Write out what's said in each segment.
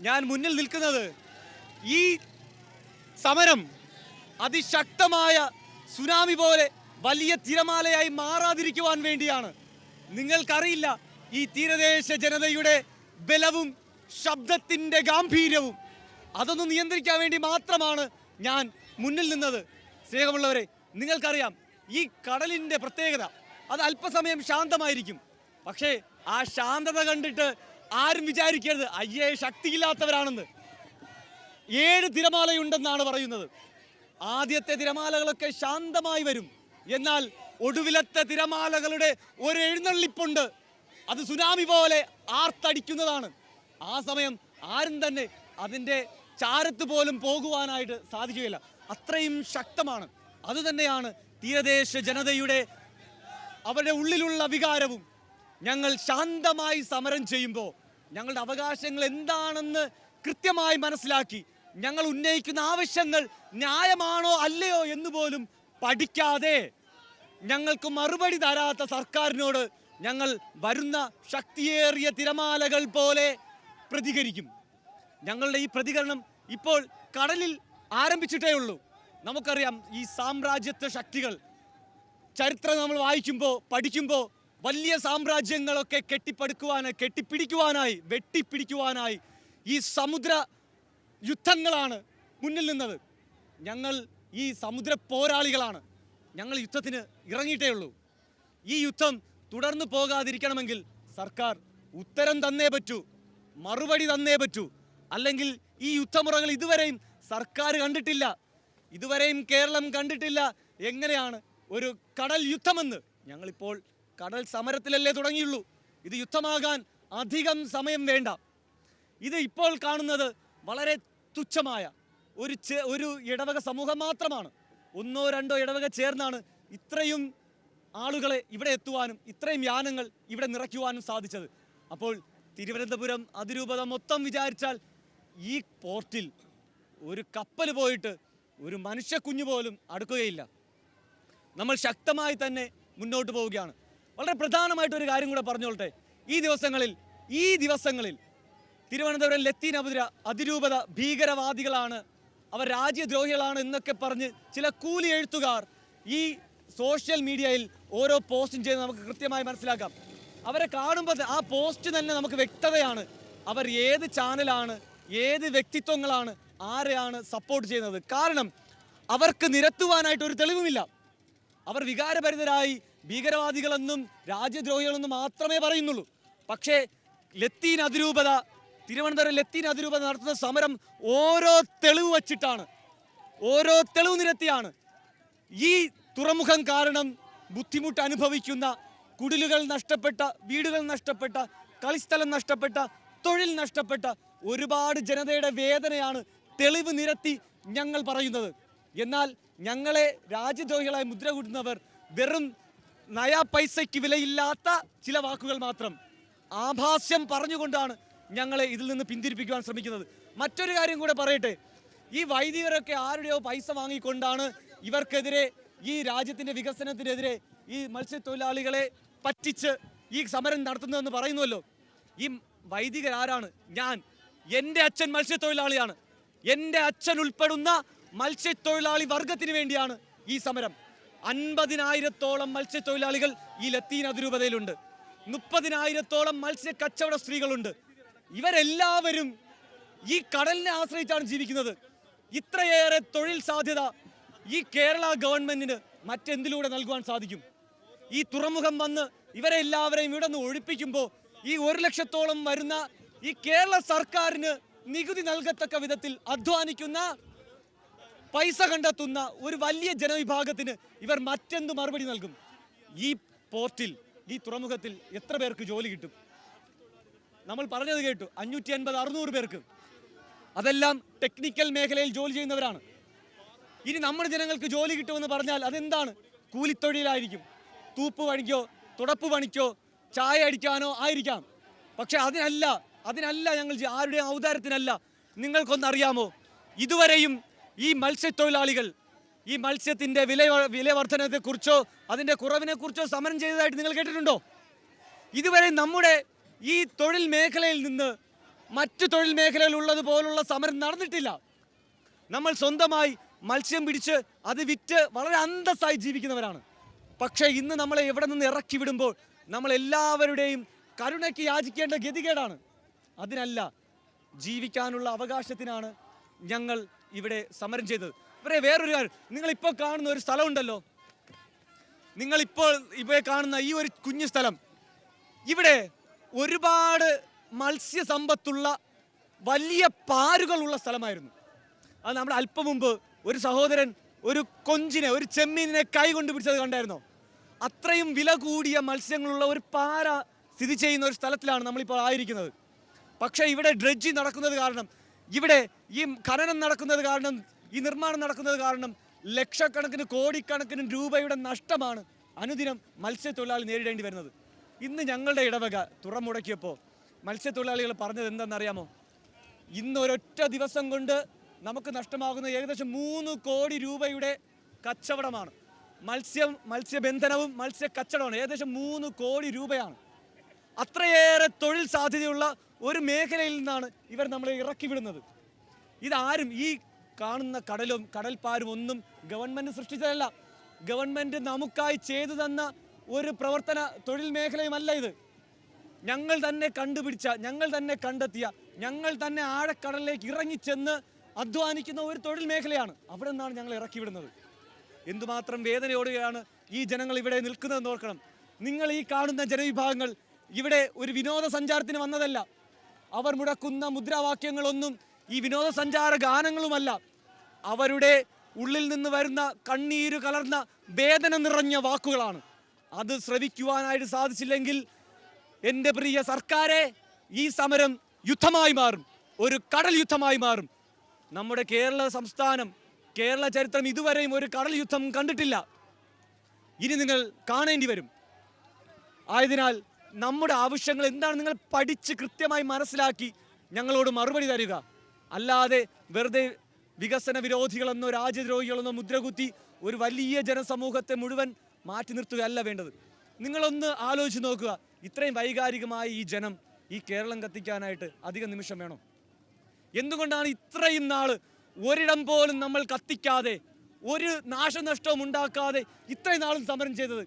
ഞാൻ മുന്നിൽ നിൽക്കുന്നത് ഈ സമരം അതിശക്തമായ സുനാമി പോലെ വലിയ തിരമാലയായി മാറാതിരിക്കുവാൻ വേണ്ടിയാണ്. നിങ്ങൾക്കറിയില്ല ഈ തീരദേശ ജനതയുടെ ബലവും ശബ്ദത്തിന്റെ ഗാംഭീര്യവും അതൊന്ന് നിയന്ത്രിക്കാൻ വേണ്ടി മാത്രമാണ് ഞാൻ മുന്നിൽ നിന്നത്. സ്നേഹമുള്ളവരെ നിങ്ങൾക്കറിയാം ഈ കടലിന്റെ പ്രത്യേകത അത് അല്പസമയം ശാന്തമായിരിക്കും. പക്ഷേ ആ ശാന്തത കണ്ടിട്ട് ആരും വിചാരിക്കരുത്. അയ്യേ ശക്തിയില്ലാത്തവരാണെന്ന്. ഏഴ് തിരമാലയുണ്ടെന്നാണ് പറയുന്നത്. ആദ്യത്തെ തിരമാലകളൊക്കെ ശാന്തമായി വരും. എന്നാൽ ഒടുവിലത്തെ തിരമാലകളുടെ ഒരു എഴുന്നള്ളിപ്പുണ്ട്. അത് സുനാമി പോലെ ആർത്തടിക്കുന്നതാണ്. ആ സമയം ആരും തന്നെ അതിന്റെ ചാരത്ത് പോലും പോകുവാനായിട്ട് സാധിക്കുകയില്ല. അത്രയും ശക്തമാണ്. അതുതന്നെയാണ് തീരദേശ ജനതയുടെ അവരുടെ ഉള്ളിലുള്ള വികാരവും. ഞങ്ങൾ ശാന്തമായി സമരം ചെയ്യുമ്പോൾ ഞങ്ങളുടെ അവകാശങ്ങൾ എന്താണെന്ന് കൃത്യമായി മനസ്സിലാക്കി. ഞങ്ങൾ ഉന്നയിക്കുന്ന ആവശ്യങ്ങൾ ന്യായമാണോ അല്ലയോ എന്ന് പോലും പഠിക്കാതെ ഞങ്ങൾക്ക് മറുപടി തരാത്ത സർക്കാരിനോട് ഞങ്ങൾ വരുന്ന ശക്തിയേറിയ തിരമാലകൾ പോലെ പ്രതികരിക്കും. ഞങ്ങളുടെ ഈ പ്രതികരണം ഇപ്പോൾ കടലിൽ ആരംഭിച്ചിട്ടേ ഉള്ളൂ. നമുക്കറിയാം ഈ സാമ്രാജ്യത്വ ശക്തികൾ ചരിത്രം നമ്മൾ വായിക്കുമ്പോൾ പഠിക്കുമ്പോൾ വലിയ സാമ്രാജ്യങ്ങളൊക്കെ കെട്ടിപ്പടുക്കുവാനായി കെട്ടിപ്പിടിക്കുവാനായി വെട്ടിപ്പിടിക്കുവാനായി ഈ സമുദ്ര യുദ്ധങ്ങളാണ് മുന്നിൽ നിന്നത്. ഞങ്ങൾ ഈ സമുദ്ര പോരാളികളാണ്. ഞങ്ങൾ യുദ്ധത്തിന് ഇറങ്ങിയിട്ടേ ഉള്ളൂ. ഈ യുദ്ധം തുടർന്നു പോകാതിരിക്കണമെങ്കിൽ സർക്കാർ ഉത്തരം തന്നേ പറ്റൂ മറുപടി തന്നേ പറ്റൂ. അല്ലെങ്കിൽ ഈ യുദ്ധമുറകൾ ഇതുവരെയും സർക്കാർ കണ്ടിട്ടില്ല. ഇതുവരെയും കേരളം കണ്ടിട്ടില്ല. എങ്ങനെയാണ് ഒരു കടൽ യുദ്ധമെന്ന് ഞങ്ങളിപ്പോൾ കടൽ സമരത്തിലല്ലേ തുടങ്ങിയുള്ളൂ. ഇത് യുദ്ധമാകാൻ അധികം സമയം വേണ്ട. ഇത് ഇപ്പോൾ കാണുന്നത് വളരെ തുച്ഛമായ ഒരു ഒരു ഇടവക സമൂഹം മാത്രമാണ്. ഒന്നോ രണ്ടോ ഇടവക ചേർന്നാണ് ഇത്രയും ആളുകളെ ഇവിടെ എത്തുവാനും ഇത്രയും യാനങ്ങൾ ഇവിടെ നിറയ്ക്കുവാനും സാധിച്ചത്. അപ്പോൾ തിരുവനന്തപുരം അതിരൂപത മൊത്തം വിചാരിച്ചാൽ ഈ പോർട്ടിൽ ഒരു കപ്പൽ പോയിട്ട് ഒരു മനുഷ്യ കുഞ്ഞു പോലും അടുക്കുകയില്ല. നമ്മൾ ശക്തമായി തന്നെ മുന്നോട്ട് പോവുകയാണ്. വളരെ പ്രധാനമായിട്ട് ഒരു കാര്യം കൂടെ പറഞ്ഞോളട്ടെ ഈ ദിവസങ്ങളിൽ ഈ ദിവസങ്ങളിൽ തിരുവനന്തപുരം ലത്തീൻ അബുദ്ര അതിരൂപത ഭീകരവാദികളാണ് അവർ രാജ്യദ്രോഹികളാണ് എന്നൊക്കെ പറഞ്ഞ് ചില കൂലി എഴുത്തുകാർ ഈ സോഷ്യൽ മീഡിയയിൽ ഓരോ പോസ്റ്റും ചെയ്ത് നമുക്ക് കൃത്യമായി മനസ്സിലാക്കാം. അവരെ കാണുമ്പോൾ ആ പോസ്റ്റ് തന്നെ നമുക്ക് വ്യക്തതയാണ്. അവർ ഏത് ചാനലാണ് ഏത് വ്യക്തിത്വങ്ങളാണ് ആരെയാണ് സപ്പോർട്ട് ചെയ്യുന്നത്. കാരണം അവർക്ക് നിരത്തുവാനായിട്ട് ഒരു തെളിവുമില്ല. അവർ വികാരഭരിതരായി ഭീകരവാദികളെന്നും രാജ്യദ്രോഹികളെന്നും മാത്രമേ പറയുന്നുള്ളൂ. പക്ഷേ ലത്തീൻ അതിരൂപത തിരുവനന്തപുരം ലത്തീൻ അതിരൂപത നടത്തുന്ന സമരം ഓരോ തെളിവ് വച്ചിട്ടാണ്. ഓരോ തെളിവ് നിരത്തിയാണ്. ഈ തുറമുഖം കാരണം ബുദ്ധിമുട്ട് അനുഭവിക്കുന്ന കുടിലുകൾ നഷ്ടപ്പെട്ട വീടുകൾ നഷ്ടപ്പെട്ട കളിസ്ഥലം നഷ്ടപ്പെട്ട തൊഴിൽ നഷ്ടപ്പെട്ട ഒരുപാട് ജനതയുടെ വേദനയാണ് തെളിവ് നിരത്തി ഞങ്ങൾ പറയുന്നത്. എന്നാൽ ഞങ്ങളെ രാജ്യദ്രോഹികളായി മുദ്ര കൂട്ടുന്നവർ വെറും നയാ പൈസയ്ക്ക് വിലയില്ലാത്ത ചില വാക്കുകൾ മാത്രം ആഭാസ്യം പറഞ്ഞുകൊണ്ടാണ് ഞങ്ങളെ ഇതിൽ നിന്ന് പിന്തിരിപ്പിക്കുവാൻ ശ്രമിക്കുന്നത്. മറ്റൊരു കാര്യം കൂടെ പറയട്ടെ. ഈ വൈദികരൊക്കെ ആരുടെയോ പൈസ വാങ്ങിക്കൊണ്ടാണ് ഇവർക്കെതിരെ ഈ രാജ്യത്തിന്റെ വികസനത്തിനെതിരെ ഈ മത്സ്യത്തൊഴിലാളികളെ പറ്റിച്ച് ഈ സമരം നടത്തുന്നതെന്ന് പറയുന്നുവല്ലോ. ഈ വൈദികർ ആരാണ് ഞാൻ. എന്റെ അച്ഛൻ മത്സ്യത്തൊഴിലാളിയാണ്. എന്റെ അച്ഛൻ ഉൾപ്പെടുന്ന മത്സ്യത്തൊഴിലാളി വർഗത്തിന് വേണ്ടിയാണ് ഈ സമരം. അൻപതിനായിരത്തോളം മത്സ്യത്തൊഴിലാളികൾ ഈ ലത്തീൻ അതിരൂപതയിലുണ്ട്. മുപ്പതിനായിരത്തോളം മത്സ്യ കച്ചവട സ്ത്രീകളുണ്ട്. ഇവരെല്ലാവരും ഈ കടലിനെ ആശ്രയിച്ചാണ് ജീവിക്കുന്നത്. ഇത്രയേറെ തൊഴിൽ സാധ്യത ഈ കേരള ഗവൺമെന്റിന് മറ്റെന്തിലൂടെ നൽകുവാൻ സാധിക്കും? ഈ തുറമുഖം വന്ന് ഇവരെ എല്ലാവരെയും ഇവിടെ നിന്ന് ഒഴിപ്പിക്കുമ്പോൾ ഈ ഒരു ലക്ഷത്തോളം വരുന്ന ഈ കേരള സർക്കാരിന് നികുതി നൽകത്തക്ക വിധത്തിൽ അധ്വാനിക്കുന്ന പൈസ കണ്ടെത്തുന്ന ഒരു വലിയ ജനവിഭാഗത്തിന് ഇവർ മറ്റെന്ത് മറുപടി നൽകും? ഈ പോർട്ടിൽ ഈ തുറമുഖത്തിൽ എത്ര പേർക്ക് ജോലി കിട്ടും? നമ്മൾ പറഞ്ഞത് കേട്ടു അഞ്ഞൂറ്റി അൻപത് അറുന്നൂറ് പേർക്ക്. അതെല്ലാം ടെക്നിക്കൽ മേഖലയിൽ ജോലി ചെയ്യുന്നവരാണ്. ഇനി നമ്മുടെ ജനങ്ങൾക്ക് ജോലി കിട്ടുമെന്ന് പറഞ്ഞാൽ അതെന്താണ്? കൂലിത്തൊഴിലായിരിക്കും. തൂപ്പ് പണിക്കോ തുടപ്പ് പണിക്കോ ചായ അടിക്കാനോ ആയിരിക്കാം. പക്ഷെ അതിനല്ല അതിനല്ല ഞങ്ങൾ ആരുടെയും ഔദാരത്തിനല്ല നിങ്ങൾക്കൊന്നറിയാമോ ഇതുവരെയും ഈ മത്സ്യത്തൊഴിലാളികൾ ഈ മത്സ്യത്തിന്റെ വില വില വർധനത്തെക്കുറിച്ചോ അതിന്റെ കുറവിനെക്കുറിച്ചോ സമരം ചെയ്തതായിട്ട് നിങ്ങൾ കേട്ടിട്ടുണ്ടോ? ഇതുവരെ നമ്മുടെ ഈ തൊഴിൽ മേഖലയിൽ നിന്ന് മറ്റു തൊഴിൽ മേഖലയിൽ ഉള്ളതുപോലുള്ള സമരം നടന്നിട്ടില്ല. നമ്മൾ സ്വന്തമായി മത്സ്യം പിടിച്ച് അത് വിറ്റ് വളരെ അന്തസ്സായി ജീവിക്കുന്നവരാണ്. പക്ഷേ ഇന്ന് നമ്മളെ എവിടെ നിന്ന് ഇറക്കി വിടുമ്പോൾ നമ്മളെല്ലാവരുടെയും കരുണയ്ക്ക് യാചിക്കേണ്ട ഗതികേടാണ്. അതിനല്ല ജീവിക്കാനുള്ള അവകാശത്തിനാണ് ഞങ്ങൾ ഇവിടെ സമരം ചെയ്തത്. ഇവരെ വേറൊരു കാര്യം നിങ്ങളിപ്പോൾ കാണുന്ന ഒരു സ്ഥലമുണ്ടല്ലോ. നിങ്ങളിപ്പോൾ ഇവിടെ കാണുന്ന ഈ ഒരു കുഞ്ഞു സ്ഥലം. ഇവിടെ ഒരുപാട് മത്സ്യസമ്പത്തുള്ള വലിയ പാരുകളുള്ള സ്ഥലമായിരുന്നു. അത് നമ്മൾ അല്പം മുമ്പ് ഒരു സഹോദരൻ ഒരു കൊഞ്ചിനെ ഒരു ചെമ്മീനിനെ കൈ കൊണ്ട് പിടിച്ചത് കണ്ടായിരുന്നോ? അത്രയും വില കൂടിയ മത്സ്യങ്ങളുള്ള ഒരു പാര സ്ഥിതി ചെയ്യുന്ന ഒരു സ്ഥലത്തിലാണ് നമ്മളിപ്പോൾ ആയിരിക്കുന്നത്. പക്ഷേ ഇവിടെ ഡ്രഡ്ജി നടക്കുന്നത് കാരണം ഇവിടെ ഈ ഖനനം നടക്കുന്നത് കാരണം ഈ നിർമ്മാണം നടക്കുന്നത് കാരണം ലക്ഷക്കണക്കിന് കോടിക്കണക്കിന് രൂപയുടെ നഷ്ടമാണ് അനുദിനം മത്സ്യത്തൊഴിലാളി നേരിടേണ്ടി വരുന്നത്. ഇന്ന് ഞങ്ങളുടെ ഇടവക തുറമുടക്കിയപ്പോൾ മത്സ്യത്തൊഴിലാളികൾ പറഞ്ഞത് എന്തെന്നറിയാമോ? ഇന്ന് ഒരൊറ്റ ദിവസം കൊണ്ട് നമുക്ക് നഷ്ടമാകുന്ന ഏകദേശം മൂന്ന് കോടി രൂപയുടെ കച്ചവടമാണ്. മത്സ്യം മത്സ്യബന്ധനവും മത്സ്യ കച്ചവടമാണ് ഏകദേശം മൂന്ന് കോടി രൂപയാണ്. അത്രയേറെ തൊഴിൽ സാധ്യതയുള്ള ഒരു മേഖലയിൽ നിന്നാണ് ഇവർ നമ്മളെ ഇറക്കി വിടുന്നത്. ഇതാരും ഈ കാണുന്ന കടലും കടൽപ്പാരും ഒന്നും ഗവൺമെന്റ് സൃഷ്ടിച്ചതല്ല. ഗവൺമെന്റ് നമുക്കായി ചെയ്തു തന്ന ഒരു പ്രവർത്തന തൊഴിൽ മേഖലയുമല്ല ഇത്. ഞങ്ങൾ തന്നെ കണ്ടുപിടിച്ച ഞങ്ങൾ തന്നെ കണ്ടെത്തിയ ഞങ്ങൾ തന്നെ ആഴക്കടലിലേക്ക് ഇറങ്ങിച്ചെന്ന് അധ്വാനിക്കുന്ന ഒരു തൊഴിൽ മേഖലയാണ് അവിടെ നിന്നാണ് ഞങ്ങൾ ഇറക്കി വിടുന്നത്. എന്തുമാത്രം വേദനയോടെയാണ് ഈ ജനങ്ങൾ ഇവിടെ നിൽക്കുന്നത് ഓർക്കണം. നിങ്ങൾ ഈ കാണുന്ന ജനവിഭാഗങ്ങൾ ഇവിടെ ഒരു വിനോദസഞ്ചാരത്തിന് വന്നതല്ല. അവർ മുടക്കുന്ന മുദ്രാവാക്യങ്ങളൊന്നും ഈ വിനോദസഞ്ചാര ഗാനങ്ങളുമല്ല. അവരുടെ ഉള്ളിൽ നിന്ന് വരുന്ന കണ്ണീര് കലർന്ന വേദന നിറഞ്ഞ വാക്കുകളാണ്. അത് ശ്രവിക്കുവാനായിട്ട് സാധിച്ചില്ലെങ്കിൽ എന്റെ പ്രിയ സർക്കാരെ ഈ സമരം യുദ്ധമായി മാറും. ഒരു കടൽ യുദ്ധമായി മാറും. നമ്മുടെ കേരള സംസ്ഥാനം കേരള ചരിത്രം ഇതുവരെയും ഒരു കടൽ യുദ്ധം കണ്ടിട്ടില്ല. ഇനി നിങ്ങൾ കാണേണ്ടി വരും. ആയതിനാൽ നമ്മുടെ ആവശ്യങ്ങൾ എന്താണ് നിങ്ങൾ പഠിച്ച് കൃത്യമായി മനസ്സിലാക്കി ഞങ്ങളോട് മറുപടി തരിക. അല്ലാതെ വെറുതെ വികസന വിരോധികളെന്നോ രാജ്യദ്രോഹികളെന്നോ മുദ്രകുത്തി ഒരു വലിയ ജനസമൂഹത്തെ മുഴുവൻ മാറ്റി നിർത്തുകയല്ല വേണ്ടത്. നിങ്ങളൊന്ന് ആലോചിച്ച് നോക്കുക. ഇത്രയും വൈകാരികമായ ഈ ജനം ഈ കേരളം കത്തിക്കാനായിട്ട് അധിക നിമിഷം വേണം. എന്തുകൊണ്ടാണ് ഇത്രയും നാൾ ഒരിടം പോലും നമ്മൾ കത്തിക്കാതെ ഒരു നാശനഷ്ടവും ഉണ്ടാക്കാതെ ഇത്രയും നാളും സമരം ചെയ്തത്?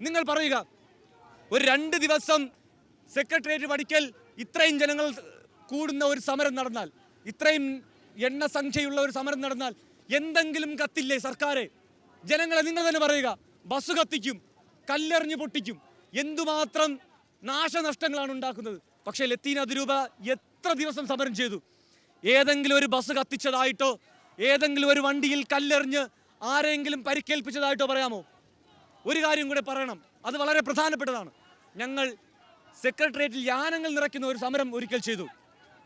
നിങ്ങൾ പറയുക. ഒരു രണ്ട് ദിവസം സെക്രട്ടേറിയറ്റ് പഠിക്കൽ ഇത്രയും ജനങ്ങൾ കൂടുന്ന ഒരു സമരം നടന്നാൽ ഇത്രയും എണ്ണ സംഖ്യയുള്ള ഒരു സമരം നടന്നാൽ എന്തെങ്കിലും കത്തില്ലേ സർക്കാരെ? ജനങ്ങളെ നിങ്ങൾ തന്നെ പറയുക. ബസ് കത്തിക്കും കല്ലെറിഞ്ഞ് പൊട്ടിക്കും. എന്തുമാത്രം നാശനഷ്ടങ്ങളാണ് ഉണ്ടാക്കുന്നത്. പക്ഷേ ലത്തീൻ അതിരൂപ എത്ര ദിവസം സമരം ചെയ്തു? ഏതെങ്കിലും ഒരു ബസ് കത്തിച്ചതായിട്ടോ ഏതെങ്കിലും ഒരു വണ്ടിയിൽ കല്ലെറിഞ്ഞ് ആരെങ്കിലും പരിക്കേൽപ്പിച്ചതായിട്ടോ പറയാമോ? ഒരു കാര്യം കൂടെ പറയണം. അത് വളരെ പ്രധാനപ്പെട്ടതാണ്. ഞങ്ങൾ സെക്രട്ടേറിയറ്റിൽ യാനങ്ങൾ നിറയ്ക്കുന്ന ഒരു സമരം ഒരിക്കൽ ചെയ്തു.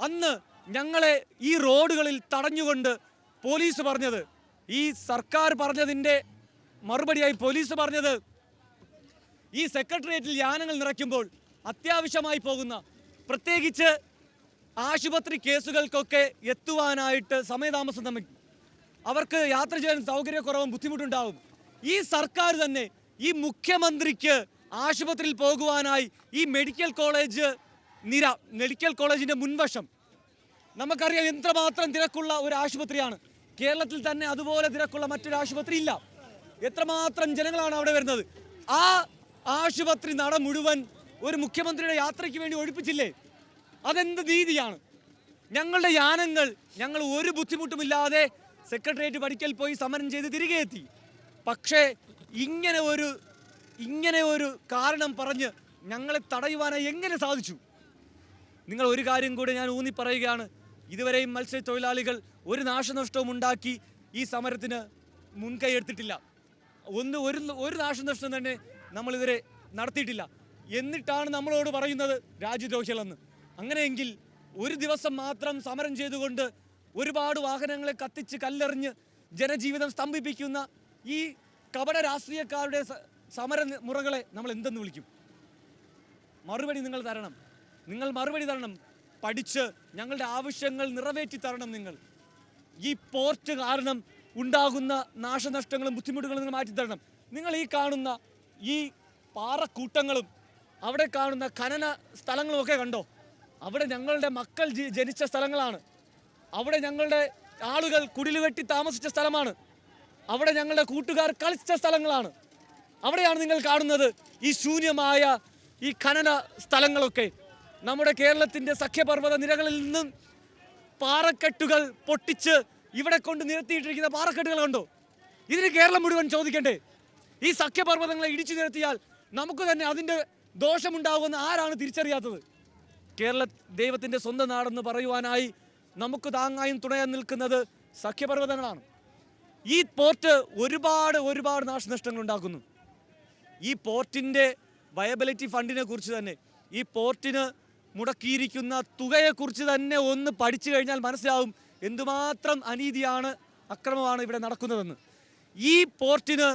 അന്ന് ഞങ്ങളെ ഈ റോഡുകളിൽ തടഞ്ഞുകൊണ്ട് പോലീസ് പറഞ്ഞത് ഈ സർക്കാർ പറഞ്ഞതിന്റെ മറുപടിയായി പോലീസ് പറഞ്ഞത് ഈ സെക്രട്ടേറിയറ്റിൽ യാനങ്ങൾ നിറയ്ക്കുമ്പോൾ അത്യാവശ്യമായി പോകുന്ന പ്രത്യേകിച്ച് ആശുപത്രി കേസുകൾക്കൊക്കെ എത്തുവാനായിട്ട് സമയതാമസം തമ്മിൽ അവർക്ക് യാത്ര ചെയ്യാൻ സൗകര്യക്കുറവും ബുദ്ധിമുട്ടുണ്ടാവും. ഈ സർക്കാർ തന്നെ ഈ മുഖ്യമന്ത്രിക്ക് ആശുപത്രിയിൽ പോകുവാനായി ഈ മെഡിക്കൽ കോളേജ് നിര മെഡിക്കൽ കോളേജിന്റെ മുൻവശം. നമുക്കറിയാം എത്രമാത്രം തിരക്കുള്ള ഒരു ആശുപത്രിയാണ്. കേരളത്തിൽ തന്നെ അതുപോലെ തിരക്കുള്ള മറ്റൊരു ആശുപത്രി ഇല്ല. എത്രമാത്രം ജനങ്ങളാണ് അവിടെ വരുന്നത്. ആ ആശുപത്രി നട മുഴുവൻ ഒരു മുഖ്യമന്ത്രിയുടെ യാത്രയ്ക്ക് വേണ്ടി ഒഴിപ്പിച്ചില്ലേ? അതെന്ത് നീതിയാണ്? ഞങ്ങളുടെ യാനങ്ങൾ ഞങ്ങൾ ഒരു ബുദ്ധിമുട്ടുമില്ലാതെ സെക്രട്ടേറിയറ്റ് പഠിക്കൽ പോയി സമരം ചെയ്ത് തിരികെ എത്തി. പക്ഷേ ഇങ്ങനെ ഒരു ഇങ്ങനെ ഒരു കാരണം പറഞ്ഞ് ഞങ്ങളെ തടയുവാനായി എങ്ങനെ സാധിച്ചു? നിങ്ങൾ ഒരു കാര്യം കൂടി ഞാൻ ഊന്നി പറയുകയാണ്. ഇതുവരെയും മത്സ്യത്തൊഴിലാളികൾ ഒരു നാശനഷ്ടവും ഉണ്ടാക്കി ഈ സമരത്തിന് മുൻകൈ എടുത്തിട്ടില്ല. ഒന്ന് ഒരു ഒരു നാശനഷ്ടം തന്നെ നമ്മൾ ഇതുവരെ നടത്തിയിട്ടില്ല. എന്നിട്ടാണ് നമ്മളോട് പറയുന്നത് രാജ്യദ്രോഹികളെന്ന്. അങ്ങനെയെങ്കിൽ ഒരു ദിവസം മാത്രം സമരം ചെയ്തുകൊണ്ട് ഒരുപാട് വാഹനങ്ങളെ കത്തിച്ച് കല്ലെറിഞ്ഞ് ജനജീവിതം സ്തംഭിപ്പിക്കുന്ന ഈ കപട രാഷ്ട്രീയക്കാരുടെ സമര മുറകളെ നമ്മൾ എന്തെന്ന് വിളിക്കും? മറുപടി നിങ്ങൾ തരണം. നിങ്ങൾ മറുപടി തരണം. പഠിച്ച് ഞങ്ങളുടെ ആവശ്യങ്ങൾ നിറവേറ്റി തരണം നിങ്ങൾ. ഈ പോർട്ട് കാരണം ഉണ്ടാകുന്ന നാശനഷ്ടങ്ങളും ബുദ്ധിമുട്ടുകളും നിങ്ങൾ മാറ്റി തരണം. നിങ്ങൾ ഈ കാണുന്ന ഈ പാറക്കൂട്ടങ്ങളും അവിടെ കാണുന്ന ഖനന സ്ഥലങ്ങളും ഒക്കെ കണ്ടോ? അവിടെ ഞങ്ങളുടെ മക്കൾ ജനിച്ച സ്ഥലങ്ങളാണ്. അവിടെ ഞങ്ങളുടെ ആളുകൾ കുടിലുകെട്ടി താമസിച്ച സ്ഥലമാണ്. അവിടെ ഞങ്ങളുടെ കൂട്ടുകാർ കളിച്ച സ്ഥലങ്ങളാണ്. അവിടെയാണ് നിങ്ങൾ കാണുന്നത് ഈ ശൂന്യമായ ഈ ഖനന സ്ഥലങ്ങളൊക്കെ. നമ്മുടെ കേരളത്തിന്റെ സഖ്യപർവത നിരകളിൽ നിന്നും പാറക്കെട്ടുകൾ പൊട്ടിച്ച് ഇവിടെ കൊണ്ട് നിരത്തിയിട്ടിരിക്കുന്ന പാറക്കെട്ടുകൾ കണ്ടോ? ഇതിന് കേരളം മുഴുവൻ ചോദിക്കണ്ടേ? ഈ സഖ്യപർവതങ്ങളെ ഇടിച്ചു നിരത്തിയാൽ നമുക്ക് തന്നെ അതിന്റെ ദോഷമുണ്ടാകുമെന്ന് ആരാണ് തിരിച്ചറിയാത്തത്? കേരള ദൈവത്തിന്റെ സ്വന്തം നാടെന്ന് പറയുവാനായി നമുക്ക് താങ്ങായും തുണയാൻ നിൽക്കുന്നത് സഖ്യപർവതങ്ങളാണ്. ഈ പോർട്ട് ഒരുപാട് ഒരുപാട് നാശനഷ്ടങ്ങൾ ഉണ്ടാക്കുന്നു ഈ പോർട്ടിന്റെ വയബിലിറ്റി ഫണ്ടിനെ കുറിച്ച് തന്നെ ഈ പോർട്ടിന് മുടക്കിയിരിക്കുന്ന തുകയെക്കുറിച്ച് തന്നെ ഒന്ന് പഠിച്ചു കഴിഞ്ഞാൽ മനസ്സിലാവും എന്തുമാത്രം അനീതിയാണ് അക്രമമാണ് ഇവിടെ നടക്കുന്നതെന്ന്. ഈ പോർട്ടിന്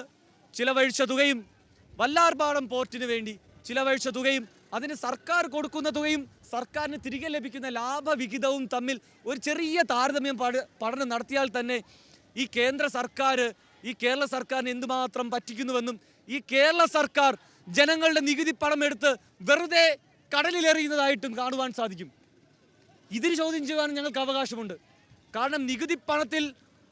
ചിലവഴിച്ച തുകയും വല്ലാർപാടം പോർട്ടിന് വേണ്ടി ചിലവഴിച്ച തുകയും അതിന് സർക്കാർ കൊടുക്കുന്ന തുകയും സർക്കാരിന് തിരികെ ലഭിക്കുന്ന ലാഭവിഹിതവും തമ്മിൽ ഒരു ചെറിയ താരതമ്യം പഠനം നടത്തിയാൽ തന്നെ ഈ കേന്ദ്ര സർക്കാർ ഈ കേരള സർക്കാരിന് എന്തുമാത്രം പറ്റിക്കുന്നുവെന്നും ഈ കേരള സർക്കാർ ജനങ്ങളുടെ നികുതി പണം എടുത്ത് വെറുതെ കടലിലെറിയുന്നതായിട്ടും കാണുവാൻ സാധിക്കും. ഇതിന് ചോദ്യം ചെയ്യുവാനും ഞങ്ങൾക്ക് അവകാശമുണ്ട്. കാരണം നികുതി പണത്തിൽ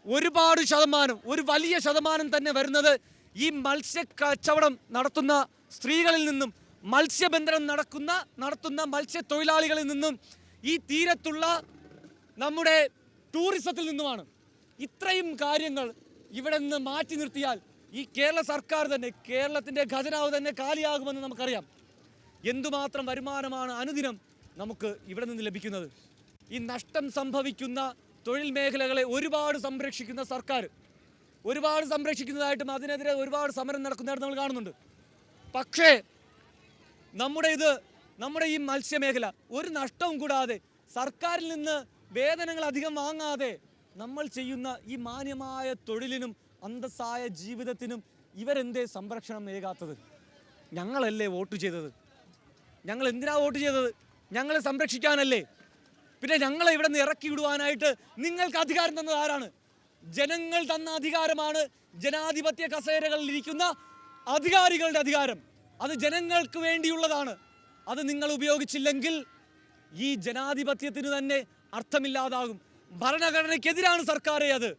ഒരുപാട് ശതമാനം ഒരു വലിയ ശതമാനം തന്നെ വരുന്നത് ഈ മത്സ്യ കച്ചവടം നടത്തുന്ന സ്ത്രീകളിൽ നിന്നും മത്സ്യബന്ധനം നടക്കുന്ന നടത്തുന്ന മത്സ്യത്തൊഴിലാളികളിൽ നിന്നും ഈ തീരത്തുള്ള നമ്മുടെ ടൂറിസത്തിൽ നിന്നുമാണ്. ഇത്രയും കാര്യങ്ങൾ ഇവിടെ നിന്ന് മാറ്റി നിർത്തിയാൽ ഈ കേരള സർക്കാർ തന്നെ കേരളത്തിന്റെ ഖജനാവ് തന്നെ കാലിയാകുമെന്ന് നമുക്കറിയാം. എന്തുമാത്രം വരുമാനമാണ് അനുദിനം നമുക്ക് ഇവിടെ നിന്ന് ലഭിക്കുന്നത്? ഈ നഷ്ടം സംഭവിക്കുന്ന തൊഴിൽ മേഖലകളെ ഒരുപാട് സംരക്ഷിക്കുന്ന സർക്കാർ. ഒരുപാട് സംരക്ഷിക്കുന്നതായിട്ടും അതിനെതിരെ ഒരുപാട് സമരം നടക്കുന്നതായിട്ട് നമ്മൾ കാണുന്നുണ്ട്. പക്ഷേ നമ്മുടെ ഇത് നമ്മുടെ ഈ മത്സ്യമേഖല ഒരു നഷ്ടവും കൂടാതെ സർക്കാരിൽ നിന്ന് വേതനങ്ങൾ അധികം വാങ്ങാതെ നമ്മൾ ചെയ്യുന്ന ഈ മാന്യമായ തൊഴിലിനും അന്തസ്സായ ജീവിതത്തിനും ഇവരെന്തേ സംരക്ഷണം നൽകാത്തത്? ഞങ്ങളല്ലേ വോട്ട് ചെയ്തത്? ഞങ്ങൾ എന്തിനാ വോട്ട് ചെയ്തത്? ഞങ്ങളെ സംരക്ഷിക്കാനല്ലേ? പിന്നെ ഞങ്ങളെ ഇവിടെ നിന്ന് ഇറക്കി വിടുവാനായിട്ട് നിങ്ങൾക്ക് അധികാരം തന്നത് ആരാണ്? ജനങ്ങൾ തന്ന അധികാരമാണ് ജനാധിപത്യ കസേരകളിൽ ഇരിക്കുന്ന അധികാരികളുടെ അധികാരം. അത് ജനങ്ങൾക്ക് വേണ്ടിയുള്ളതാണ്. അത് നിങ്ങൾ ഉപയോഗിച്ചില്ലെങ്കിൽ ഈ ജനാധിപത്യത്തിന് തന്നെ അർത്ഥമില്ലാതാകും. ഭരണഘടനയ്ക്കെതിരാണ് സർക്കാരെ അത്.